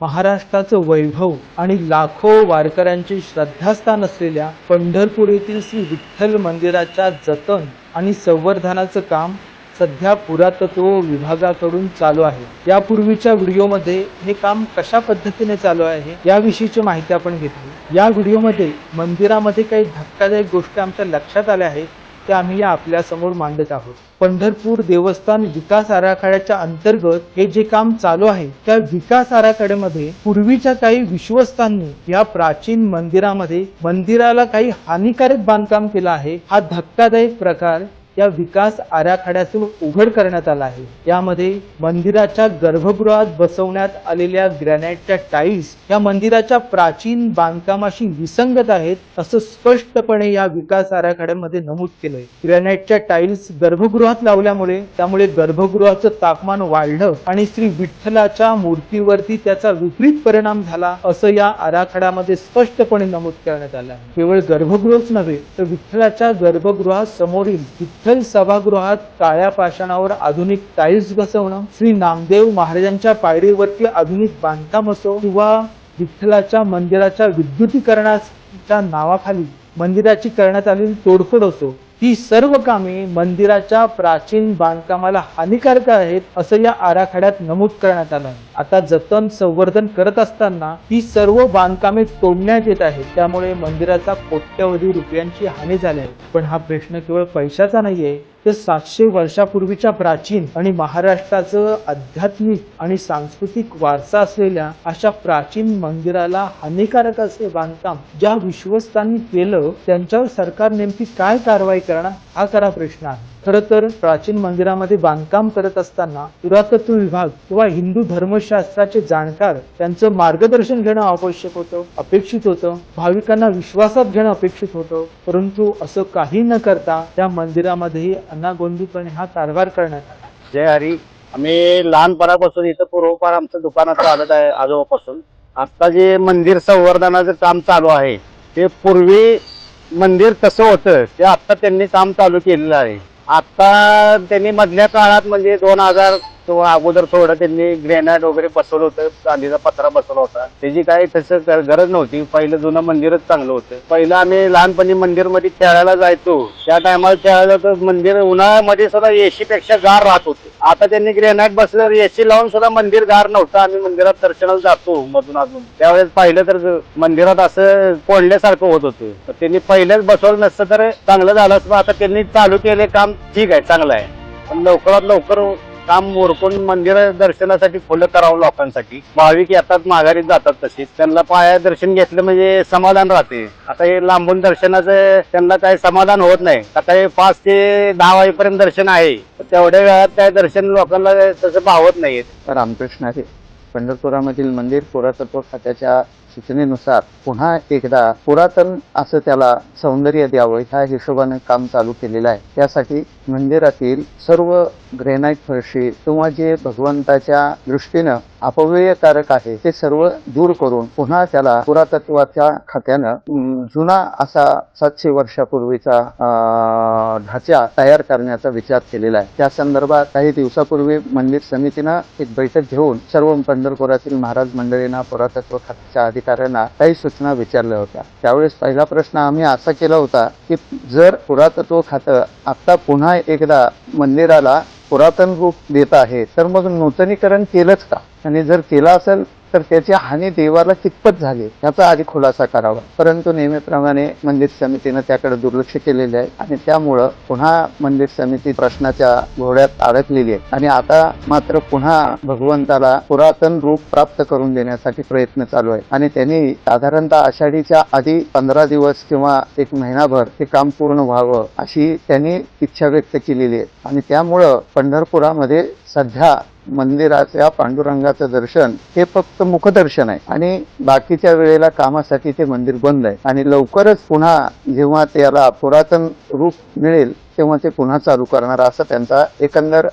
महाराष्ट्राचं वैभव आणि लाखो वारकऱ्यांचे श्रद्धास्थान असलेल्या पंढरपूर येथील श्री विठ्ठल मंदिराच्या जतन आणि संवर्धनाचं काम सध्या पुरातत्व विभागाकडून चालू आहे. यापूर्वीच्या व्हिडिओमध्ये हे काम कशा पद्धतीने चालू आहे याविषयीची माहिती आपण घेतली. या व्हिडिओमध्ये मंदिरामध्ये काही धक्कादायक गोष्टी आमच्या लक्षात आल्या आहेत. ते आम्ही या आपल्यासमोर मांडत आहोत. पंढरपूर देवस्थान विकास आराखड्याच्या अंतर्गत हे जे काम चालू आहे त्या विकास आराखड्यामध्ये पूर्वीच्या काही विश्वस्तांनी या प्राचीन मंदिरामध्ये मंदिराला काही हानिकारक बांधकाम केलं आहे. हा धक्कादायक प्रकार या विकास आराखड्यातून उघड करण्यात आला आहे. यामध्ये मंदिराच्या गर्भगृहात बसवण्यात आलेल्या ग्रॅनाइटच्या टाईल्स या मंदिराच्या प्राचीन बांधकामाशी विसंगत आहेत असं स्पष्टपणे या विकास आराखड्यामध्ये नमूद केलंय. ग्रॅनाइटच्या टाईल्स गर्भगृहात लावल्यामुळे त्यामुळे गर्भगृहाचं तापमान वाढलं आणि श्री विठ्ठलाच्या मूर्तीवरती त्याचा विपरीत परिणाम झाला असं या आराखड्यामध्ये स्पष्टपणे नमूद करण्यात आलं आहे. केवळ गर्भगृहच नव्हे तर विठ्ठलाच्या गर्भगृहासमोरील विठ्ठल सभागृहात काळ्या पाषाणावर आधुनिक टाईल्स बसवणं श्री नामदेव महाराजांच्या पायरीवरती आधुनिक बांधकाम असो किंवा विठ्ठलाच्या मंदिराच्या विद्युतीकरणाच्या नावाखाली मंदिराची करण्यात आलेली तोडफोड असो ही सर्व कामे मंदिराच्या प्राचीन बांधकामाला हानिकारक आहेत असं या आराखड्यात नमूद करण्यात आलं आहे. आता जतन संवर्धन करत असताना ही सर्व बांधकामे तोडण्यात येत आहेत. त्यामुळे मंदिराचा कोट्यवधी रुपयांची हानी झाली आहे. पण हा प्रश्न केवळ पैशाचा नाहीये तर सातशे वर्षापूर्वीच्या प्राचीन आणि महाराष्ट्राचं आध्यात्मिक आणि सांस्कृतिक वारसा असलेल्या अशा प्राचीन मंदिराला हानिकारक असे बांधकाम ज्या विश्वस्तांनी केलं त्यांच्यावर सरकार नेमकी काय कारवाई करणार? हा खरा प्रश्न आहे. खरं तर प्राचीन मंदिरामध्ये बांधकाम करत असताना पुरातत्व विभाग किंवा हिंदू धर्मशास्त्राचे जाणकार त्यांचं मार्गदर्शन घेणं आवश्यक होतं अपेक्षित होतं. भाविकांना विश्वासात घेणं अपेक्षित होतं. परंतु असं काही न करता त्या मंदिरामध्येही अनागोंदीपणे हा कारभार करण्यात आला. जय हरी. आम्ही लहानपणापासून इथं पूर्वपार आमचं दुकानात चालत आहे आजोबापासून. आता जे मंदिर संवर्धनाचं काम चालू आहे ते पूर्वी मंदिर कसं होतं. ते आता त्यांनी काम चालू केलेलं आहे. आता त्यांनी मधल्या काळात म्हणजे दोन हजार तो अगोदर थोडं त्यांनी ग्रेनाइट वगैरे बसवलं होतं. चांदीचा पत्रा बसवला होता. त्याची काही तसं ग- गरज नव्हती. पहिलं जुनं मंदिरच चांगलं होतं. पहिलं आम्ही लहानपणी मंदिरमध्ये खेळायला जायचो. त्या टायमाला खेळायला तर मंदिर उन्हाळ्यामध्ये सुद्धा एसी पेक्षा गार राहत होते. आता त्यांनी ग्रेनाइट बसलं एसी लावून सुद्धा मंदिर गार नव्हतं. आम्ही मंदिरात दर्शनाला जातो मधून अजून. त्यावेळेस पाहिलं तर मंदिरात असं कोंडल्यासारखं होत होतं. तर त्यांनी पहिल्याच बसवलं नसतं तर चांगलं झालं असतं. आता त्यांनी चालू केले काम ठीक आहे चांगलं आहे. पण लवकरात लवकर काम उरकून मंदिर दर्शनासाठी खुलं करावं लोकांसाठी. भाविक येतात माघारी जातात तशीच त्यांना पाया दर्शन घेतलं म्हणजे समाधान राहते. आता हे लांबून दर्शनाचं त्यांना काही समाधान होत नाही. आता हे पाच ते दहा वाजेपर्यंत दर्शन आहे. तेवढ्या वेळात काय दर्शन लोकांना तसं भावत नाहीत. रामकृष्ण हरी पंढरपुरामधील मंदिर पुरातत्व खात्याच्या सूचनेनुसार पुन्हा एकदा पुरातन असं त्याला सौंदर्य द्यावं ह्या हिशोबाने काम चालू केलेलं आहे. त्यासाठी मंदिरातील सर्व ग्रेनाईट फरशी किंवा जे भगवंताच्या दृष्टीनं अपव्ययकारक आहे ते सर्व दूर करून पुन्हा त्याला पुरातत्वाच्या खात्यानं जुना असा सातशे वर्षापूर्वीचा अं, ढाचा तयार करण्याचा विचार केलेला आहे. त्या संदर्भात काही दिवसापूर्वी मंदिर समितीनं एक बैठक घेऊन सर्व पंढरपुरातील महाराज मंडळींना पुरातत्व खात्याच्या अधिकाऱ्यांना काही सूचना विचारल्या होत्या. त्यावेळेस पहिला प्रश्न आम्ही असा केला होता की जर पुरातत्व खातं आता पुन्हा एकदा मंदिराला पुरातन रूप देत आहे तर मग नूतनीकरण केलंच का? आणि जर केलं असेल तर त्याची हानी देवाला कितपत झाली याचा आधी खुलासा करावा. परंतु नेहमीप्रमाणे मंदिर समितीनं त्याकडे दुर्लक्ष केलेले आहे आणि त्यामुळं पुन्हा मंदिर समिती प्रश्नाच्या घोड्यात अडकलेली आहे. आणि आता मात्र पुन्हा भगवंताला पुरातन रूप प्राप्त करून देण्यासाठी प्रयत्न चालू आहे. आणि त्यांनी साधारणतः आषाढीच्या आधी पंधरा दिवस किंवा एक महिनाभर हे काम पूर्ण व्हावं अशी त्यांनी इच्छा व्यक्त केलेली आहे. आणि त्यामुळं पंढरपुरामध्ये सध्या मंदिराच्या पांडुरंगाचं दर्शन हे फक्त मुखदर्शन आहे. आणि बाकीच्या वेळेला कामासाठी ते मंदिर बंद आहे. आणि लवकरच पुन्हा जेव्हा त्याला पुरातन रूप मिळेल तेव्हा ते पुन्हा चालू करणार असं त्यांचा एकंदर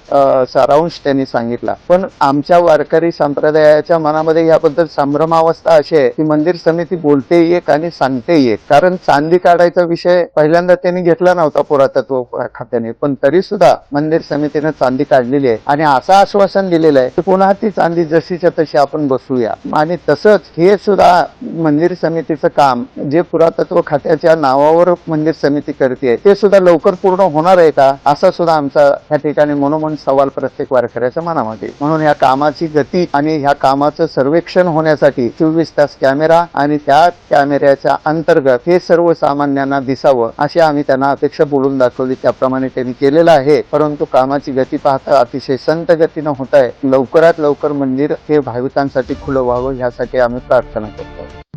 सारांश त्यांनी सांगितला. पण आमच्या वारकरी संप्रदायाच्या मनामध्ये याबद्दल संभ्रमावस्था अशी आहे की मंदिर समिती बोलते एक आणि सांगते एक. कारण चांदी काढायचा विषय पहिल्यांदा त्यांनी घेतला नव्हता पुरातत्व खात्याने. पण तरी सुद्धा मंदिर समितीने चांदी काढलेली आहे. आणि असं आश्वासन दिलेलं आहे की पुन्हा ती चांदी जशीच्या तशी आपण बसूया आणि तसंच हे सुद्धा मंदिर समितीचं काम जे पुरातत्व खात्याच्या नावावर मंदिर समिती करते ते सुद्धा लवकर पूर्ण होणार आहे का? असा सुद्धा आमचा या ठिकाणी मनोमन सवाल प्रत्येक वारकऱ्याच्या मनामध्ये. म्हणून या कामाची गती आणि ह्या कामाचं सर्वेक्षण होण्यासाठी चोवीस तास कॅमेरा आणि त्या कॅमेऱ्याच्या अंतर्गत हे सर्वसामान्यांना दिसावं अशी आम्ही त्यांना अपेक्षा बोलून दाखवली. त्याप्रमाणे त्यांनी केलेलं आहे. परंतु कामाची गती पाहता अतिशय संत गतीनं होत आहे. लवकरात लवकर मंदिर हे भाविकांसाठी खुलं व्हावं यासाठी आम्ही प्रार्थना करतो.